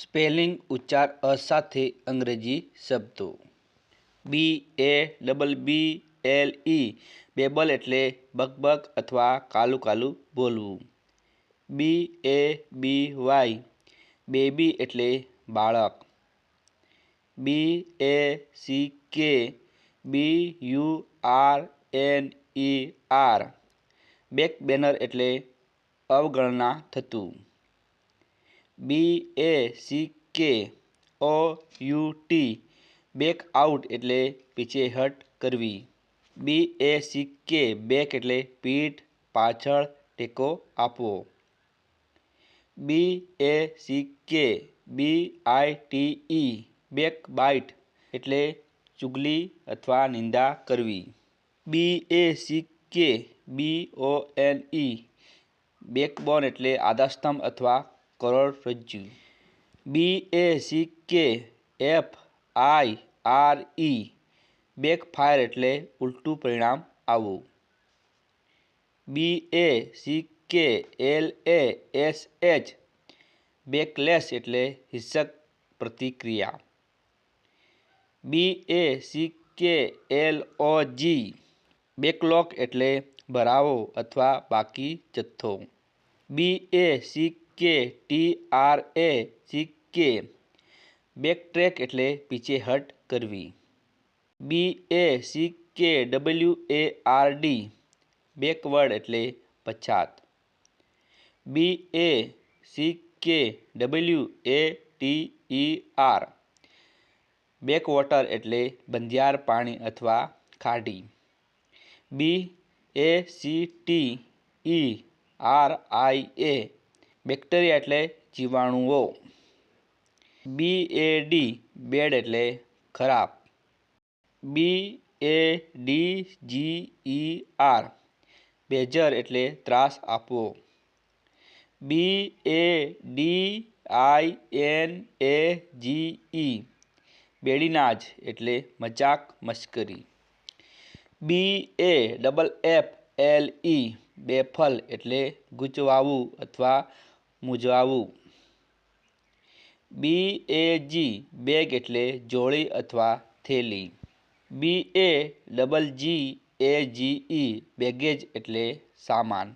spelling ઉચ્ચાર અ સાથે અંગ્રેજી શબ્દો બી A double B L E બેબલ એટલે બકબક અથવા કાલું કાલું બોલવું બી એ બી વાય બેબી એટલે બાળક B A C K B U R N E R back burner એટલે અવગણના થતું BACKOUT એટલે પીછે હટ કરવી BACK એટલે પીઠ પાછળ ટેકો આપવો e BACK BITE એટલે ચુગલી અથવા નિંદા કરવી e BACK BONE બેકબોન એટલે આદસ્તંભ અથવા ಕರರ್ ಫಜ್ಜಿ B A C K F I R E backfire એટલે ಉಲ್ಟು ಪರಿಣಾಮ આવೋ B A C K L A S H backlash એટલે ಹಿccak ಪ್ರತಿಕ್ರಿಯೆ B A C K L O G backlog એટલે ಬರಾವೋ ಅಥವಾ ಬಾಕಿ ಜattho B A C K T R A C K backtrack એટલે پیچھے હટ કરવી B A C K W A R D backward એટલે પછત B A C K W A T E R backwater એટલે બંધિયાર પાણી અથવા ખાડી B A C T E R I A bacteria એટલે જીવાણુઓ બી એ ડી બેડ એટલે ખરાબ બી એ ડી જી ઈ આર બેજર એટલે ત્રાસ આપવો બી એ ડી આઈ એન એ જી ઈ બેડીનાજ એટલે મજાક મશ્કરી B A double F L E baffle એટલે ગૂંચવાવું અથવા મૂંઝાવવું બી એ જી બેગ એટલે જોળી અથવા થેલી બી A double G A G E baggage એટલે સામાન